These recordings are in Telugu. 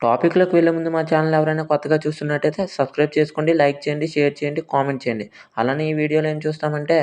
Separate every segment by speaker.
Speaker 1: టాపిక్‌లోకి వెళ్ళే ముందు మా ఛానల్ ఎవరైనా కొత్తగా చూస్తున్నట్టయితే సబ్స్క్రైబ్ చేసుకోండి, లైక్ చేయండి, షేర్ చేయండి, కామెంట్ చేయండి. అలానే ఈ వీడియోలో ఏం చూస్తామంటే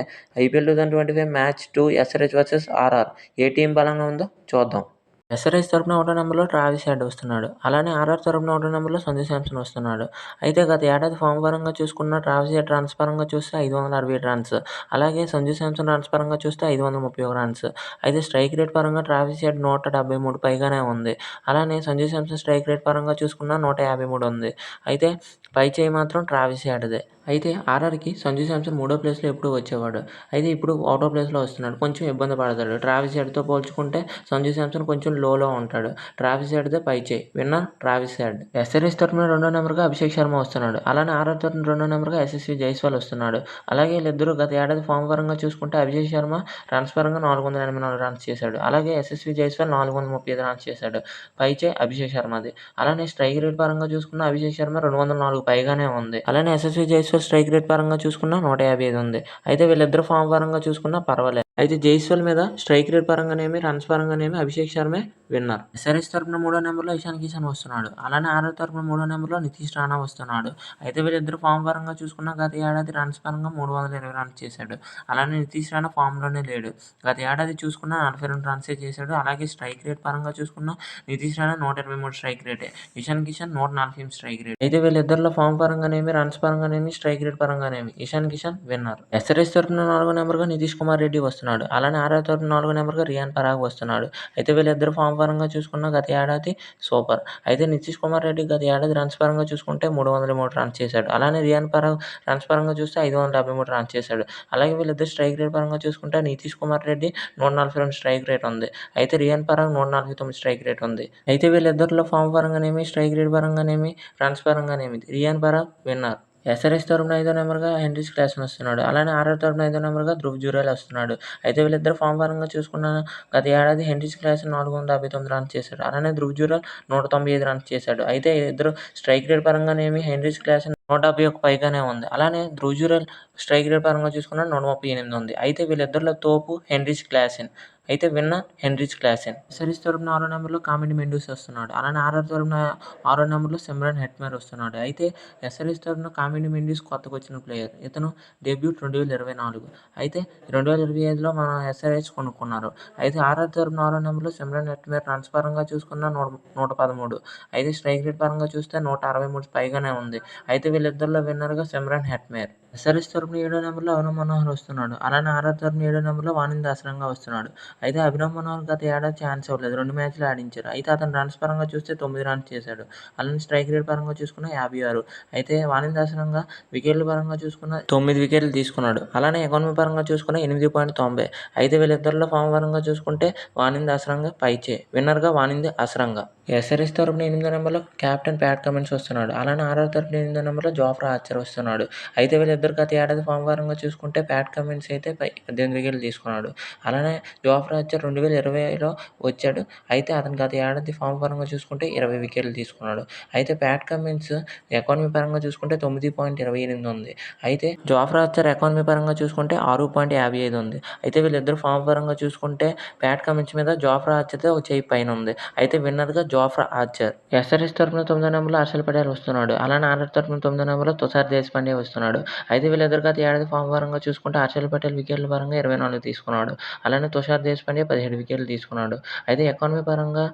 Speaker 1: IPL 2025 match two SRH versus RR ఏ టీం బలంగా ఉందో చూద్దాం. ఎస్ఆర్ఎస్ తరపున ఒకటో నెంబర్లో ట్రావిస్ హెడ్ వస్తున్నాడు. అలానే ఆర్ఆర్ తరపున ఒకటో నెంబర్లో సంజు శాంసన్ వస్తున్నాడు. అయితే గత ఏడాది ఫామ్ పరంగా చూసుకున్న ట్రావిస్ హెడ్ రన్స్ పరంగా చూస్తే ఐదు వందల అరవై రన్స్ అలాగే సంజు శాంసన్ రన్స్ పరంగా చూస్తే ఐదు వందల ముప్పై ఒక రన్స్ అయితే స్ట్రైక్ రేట్ పరంగా ట్రావిస్ హెడ్ నూట డెబ్బై మూడు పైగానే ఉంది. అలానే సంజు శాంసన్ స్ట్రైక్ రేట్ పరంగా చూసుకున్న నూట యాభై మూడు ఉంది. అయితే పై చేయి మాత్రం ట్రావిస్ హెడ్దే. అయితే ఆర్ఆర్‌కి సంజు శాంసన్ మూడో ప్లేస్‌లో ఎప్పుడూ వచ్చేవాడు. అయితే ఇప్పుడు ఒకటో ప్లేస్‌లో వస్తున్నాడు. కొంచెం ఇబ్బంది పడతాడు. ట్రావిస్ హెడ్‌తో పోల్చుకుంటే సంజు శాంసన్ కొంచెం లోలో ఉంటాడు. ట్రావిస్ హెడ్‌దే పై చేయి. Winner Travis head. ఎస్ఆర్ఎస్ తరఫున రెండో నెంబర్‌గా అభిషేక్ శర్మ వస్తున్నాడు. అలానే ఆర్ఆర్ తరఫున రెండో నెంబర్‌గా ఎస్ఎస్వి జైస్వాల్ వస్తున్నాడు. అలాగే వీళ్ళిద్దరూ గత ఏడాది ఫామ్ పరంగా చూసుకుంటే అభిషేక్ శర్మ రన్స్ పరంగా నాలుగు వందల ఎనభై నాలుగు రన్స్ చేశాడు. అలాగే యశస్వి జైస్వాల్ నాలుగు వందల ముప్పై ఐదు రన్స్ చేశాడు. పై అభిషేక్ శర్మది. అలానే స్ట్రైక్ రేట్ పరంగా చూసుకున్న అభిషేక్ శర్మ రెండు వందల నాలుగు పైగానే ఉంది. అలానే యశస్వి జైస్వాల్ స్ట్రైక్ రేట్ పరంగా చూసుకున్న నూట యాభై ఐదు ఉంది. అయితే వీళ్ళిద్దరు ఫామ్ పరంగా చూసుకున్నా పర్వాలేదు. అయితే జైస్వాల్ మీద స్ట్రైక్ రేట్ పరంగానేమి రన్స్ పరంగానేమి అభిషేక్ శర్మే విన్నర్. ఎస్ఆర్ఎస్ తరపున మూడో నెంబర్లో ఇషాన్ కిషన్ వస్తున్నాడు. అలానే ఆర్ఆర్ తరపున మూడో నెంబర్లో నితీష్ రాణా వస్తున్నాడు. అయితే వీళ్ళిద్దరు ఫామ్ పరంగా చూసుకున్న గత ఏడాది రన్స్ పరంగా మూడు వందల ఇరవై రన్స్ చేశాడు. అలానే నితీష్ రాణా ఫామ్‌లోనే లేడు. గత ఏడాది చూసుకున్న నలభై రెండు రన్సే చేశాడు. అలాగే స్ట్రైక్ రేట్ పరంగా చూసుకున్న నితీష్ రాణా నూట ఇరవై మూడు స్ట్రైక్ రేటే. ఇషాన్ కిషన్ నూట నలభై ఎనిమిది స్ట్రైక్ రేట్. అయితే వీళ్ళిద్దరిలో ఫామ్ పరంగానేమి రన్స్ పరంగానేమి స్ట్రైక్ రేట్ పరంగానేమి ఇషాన్ కిషన్ విన్నర్. ఎస్ఆర్ఎస్ తరపున నాలుగో నెంబర్‌గా నితీష్ కుమార్ రెడ్డి వస్తున్నాడు. అలానే ఆరో తరపున నాలుగో నెంబర్‌గా రియాన్ పరాగ్ వస్తున్నాడు. అయితే వీళ్ళిద్దరు ఫామ్ పరంగా చూసుకున్న గత ఏడాది సూపర్. అయితే నితీష్ కుమార్ రెడ్డి గత ఏడాది రన్స్ పరంగా చూసుకుంటే మూడు వందల మూడు రన్స్ చేశాడు. అలానే రియాన్ పరాగ్ రన్స్ పరంగా చూస్తే ఐదు వందల డెబ్బై మూడు రన్స్ చేశాడు. అలాగే వీళ్ళిద్దరు స్ట్రైక్ రేట్ పరంగా చూసుకుంటే నితీష్ కుమార్ రెడ్డి నూట నలభై రెండు స్ట్రైక్ రేట్ ఉంది. అయితే రియాన్ పరాగ్ నూట నలభై తొమ్మిది స్ట్రైక్ రేట్ ఉంది. అయితే వీళ్ళిద్దరిలో ఫామ్ పరంగానేమి స్ట్రైక్ రేట్ పరంగానేమి రన్స్ పరంగానేమి రియాన్ పరాగ్ విన్నర్. ఎస్ఆర్ఎస్ తరపున ఐదో నెంబర్‌గా హెన్రిచ్ క్లాస్ వస్తున్నాడు. అలానే ఆర్ఆర్ తరపున ఐదో నెంబర్‌గా ధ్రువ్ జురేల్ వస్తున్నాడు. అయితే వీళ్ళిద్దరు ఫామ్ పరంగా చూసుకున్న గత ఏడాది హెన్రిచ్ క్లాస్ నాలుగు వందల యాభై తొమ్మిది రన్స్ చేశాడు. అలానే ధ్రువ్ జురేల్ నూట తొంభై ఐదు రన్స్ చేశాడు. అయితే ఇద్దరు స్ట్రైక్ రేట్ పరంగానేమి హెన్రిచ్ క్లాస్ నూట డెబ్బై ఒక పైగానే ఉంది. అలానే ధ్రువ్ జురేల్ స్ట్రైక్ రేట్ పరంగా చూసుకున్న నూట ముప్పై ఎనిమిది ఉంది. అయితే వీళ్ళిద్దరిలో తోపు హెన్రీస్ క్లాసెన్. అయితే విన్న హెన్రిచ్ క్లాసెన్. సిరీస్ తరపున ఆరో నెంబర్‌లో కామెడీ మెండూస్ వస్తున్నాడు. అలానే ఆర్ఆర్ తరపున ఆరో నెంబర్‌లో సిమ్రాన్ హెట్మేర్ వస్తున్నాడు. అయితే ఎస్ఆర్ఎస్ తరపున కామెడీ మెండూస్ కొత్తగా వచ్చిన ప్లేయర్. ఇతను డెబ్యూట్ రెండు వేల ఇరవై నాలుగు. అయితే రెండు వేల ఇరవై ఐదులో మన ఎస్ఆర్హెచ్ కొనుక్కున్నారు. అయితే ఆర్ఆర్ తరపున ఆరో నెంబర్‌లో సిమ్రాన్ హెట్మేర్ రన్స్ పరంగా చూసుకున్న నూట నూట పదమూడు. అయితే స్ట్రైక్ రేట్ పరంగా చూస్తే నూట అరవై మూడు పైగానే ఉంది. అయితే వీళ్ళిద్దరిలో విన్నర్‌గా సిమ్రాన్ హెట్మేర్. ఎస్ఆర్ఎస్ తరపున ఏడో నెంబర్‌లో అభినవ్ మనోహర్ వస్తున్నాడు. అలానే ఆర్ఆర్ తరపున ఏడో నెంబర్‌లో వాణిజ్య ఆసరంగా వస్తున్నాడు. అయితే అభినవ్ మనోహర్ గత ఏడాది ఛాన్స్ ఇవ్వలేదు. రెండు మ్యాచ్‌లు ఆడించారు. అయితే అతను రన్స్ పరంగా చూస్తే తొమ్మిది రన్స్ చేశాడు. అలానే స్ట్రైక్ రేట్ పరంగా చూసుకున్న యాభై ఆరు. అయితే వాణిజ్య దాసరంగా వికెట్ల పరంగా చూసుకున్న తొమ్మిది వికెట్లు తీసుకున్నాడు. అలానే ఎకానమీ పరంగా చూసుకున్న ఎనిమిది పాయింట్ తొంభై. అయితే వీళ్ళిద్దరిలో ఫామ్ పరంగా చూసుకుంటే వాణిజ్య అసరంగా పై విన్నర్‌గా వాణింది అసరంగా. ఎస్ఆర్ఎస్ తరపున ఎనిమిదో నెంబర్‌లో కెప్టెన్ ప్యాట్ కమిన్స్ వస్తున్నాడు. అలానే ఆర్ఆర్ తరపున ఎనిమిదో నెంబర్‌లో జోఫ్రా ఆర్చర్ వస్తున్నాడు. అయితే వీళ్ళిద్దరు గత ఏడాది ఫామ్ పరంగా చూసుకుంటే ప్యాట్ కమిన్స్ అయితే పద్దెనిమిది వికెట్లు తీసుకున్నాడు. అలానే జోఫ్రా ఆర్చర్ రెండు వేల ఇరవైలో వచ్చాడు. అయితే అతను గత ఏడాది ఫామ్ పరంగా చూసుకుంటే ఇరవై వికెట్లు తీసుకున్నాడు. అయితే ప్యాట్ కమిన్స్ ఎకానమీ పరంగా చూసుకుంటే తొమ్మిది పాయింట్ ఇరవై ఎనిమిది ఉంది. అయితే జోఫ్రా ఆర్చర్ ఎకానమీ పరంగా చూసుకుంటే ఆరు పాయింట్ యాభై ఐదు ఉంది. అయితే వీళ్ళిద్దరు ఫామ్ పరంగా చూసుకుంటే ప్యాట్ కమిన్స్ మీద జోఫ్రా ఆర్చర్‌దే ఒక చెయ్యి పైన ఉంది. అయితే విన్నర్‌గా జోఫ్రా ఆర్చర్. ఎస్ఆర్ఎస్ తరపున తొమ్మిదో నెంబర్‌లో హర్షల్ పటేల్ వస్తున్నాడు. అలానే ఆర్ఆర్ తరపున తొమ్మిదో నెంబర్‌లో తుషార్ దేశపాండే వస్తున్నాడు. అయితే వీళ్ళ గత ఏడాది ఫామ్ పరంగా చూసుకుంటే హర్షల్ పటేల్ వికెట్ల పరంగా ఇరవై నాలుగు తీసుకున్నాడు. అలానే తుషార్ దేశపాండే పదిహేడు వికెట్లు తీసుకున్నాడు. అయితే ఎకానమీ పరంగా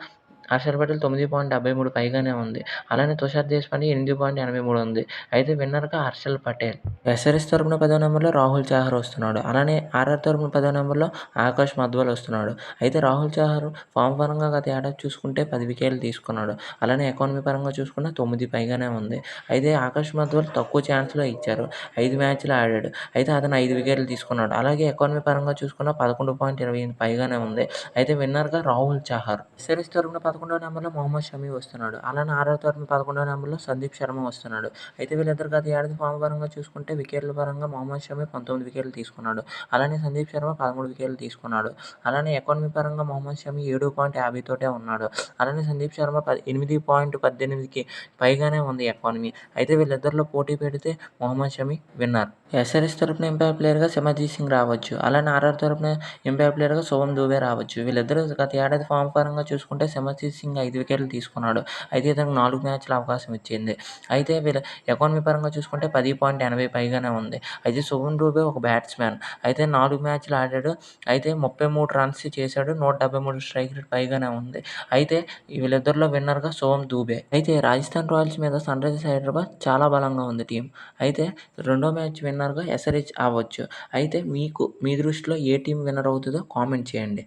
Speaker 1: హర్షల్ పటేల్ తొమ్మిది పాయింట్ డెబ్బై మూడు పైగానే ఉంది. అలానే తుషార్ దేశపాండే ఎనిమిది పాయింట్ ఎనభై మూడు ఉంది. అయితే విన్నర్‌గా హర్షల్ పటేల్. ఎస్ఆర్ఎస్ తరపున పదో నెంబర్‌లో రాహుల్ చాహర్ వస్తున్నాడు. అలానే ఆర్ఆర్ తరపున పదో నెంబర్‌లో ఆకాష్ మధ్వాల్ వస్తున్నాడు. అయితే రాహుల్ చాహర్ ఫామ్ పరంగా గత ఏడాది చూసుకుంటే పది వికెట్లు తీసుకున్నాడు. అలానే ఎకానమీ పరంగా చూసుకున్న తొమ్మిది పైగానే ఉంది. అయితే ఆకాష్ మధ్వాల్ తక్కువ ఛాన్స్‌లో ఇచ్చారు. ఐదు మ్యాచ్‌లు ఆడాడు. అయితే అతను ఐదు వికెట్లు తీసుకున్నాడు. అలాగే ఎకానమీ పరంగా చూసుకున్న పదకొండు పాయింట్ ఇరవై ఎనిమిది పైగానే ఉంది. అయితే విన్నర్‌గా రాహుల్ చాహర్. ఎస్ఆర్ఎస్ తరపున పదకొండు నెంబర్‌లో మొహమ్మద్ షమి వస్తున్నాడు. అలానే ఆర్ఆర్ తరఫున పదకొండో నెంబర్‌లో సందీప్ శర్మ వస్తున్నాడు. అయితే వీళ్ళిద్దరు గత ఏడాది ఫామ్ పరంగా చూసుకుంటే వికెట్ల పరంగా మొహమ్మద్ షమి పంతొమ్మిది వికెట్లు తీసుకున్నాడు. అలానే సందీప్ శర్మ పదమూడు వికెట్లు తీసుకున్నాడు. అలానే ఎకానమీ పరంగా మొహమ్మద్ షమి ఏడు పాయింట్ యాభై తోటే ఉన్నాడు. అలానే సందీప్ శర్మ పది ఎనిమిది పాయింట్ పద్దెనిమిదికి పైగానే ఉంది ఎకానమీ. అయితే వీళ్ళిద్దరిలో పోటీ పెడితే మొహమ్మద్ షమి విన్నర్. ఎస్ఆర్ఎస్ తరపున ఎంపైర్ ప్లేయర్‌గా సిమర్జీత్ సింగ్ రావచ్చు. అలానే ఆర్ఆర్ తరపున ఎంపైర్ ప్లేయర్‌గా శుభం దూబే రావచ్చు. వీళ్ళిద్దరూ గత ఏడాది ఫామ్ పరంగా చూసుకుంటే సిమర్జీత్ సింగ్ ఐదు వికెట్లు తీసుకున్నాడు. అయితే ఇతనికి నాలుగు మ్యాచ్ల అవకాశం ఇచ్చింది. అయితే వీళ్ళ ఎకానమీ పరంగా చూసుకుంటే పది పాయింట్ ఎనభై పైగానే ఉంది. అయితే శుభన్ డూబే ఒక బ్యాట్స్మెన్ అయితే నాలుగు మ్యాచ్లు ఆడాడు. అయితే ముప్పై మూడు రన్స్ చేశాడు. నూట డెబ్బై మూడు స్ట్రైక్ రేట్ పైగానే ఉంది. అయితే వీళ్ళిద్దరిలో విన్నర్గా శుభం దూబే అయితే రాజస్థాన్ రాయల్స్ మీద సన్ రైజర్స్ హైదరాబాద్ చాలా బలంగా ఉంది టీం అయితే రెండో మ్యాచ్ విన్నర్గా ఎస్ఆర్హెచ్ అవ్వచ్చు. అయితే మీకు మీ దృష్టిలో ఏ టీం విన్నర్ అవుతుందో కామెంట్ చేయండి.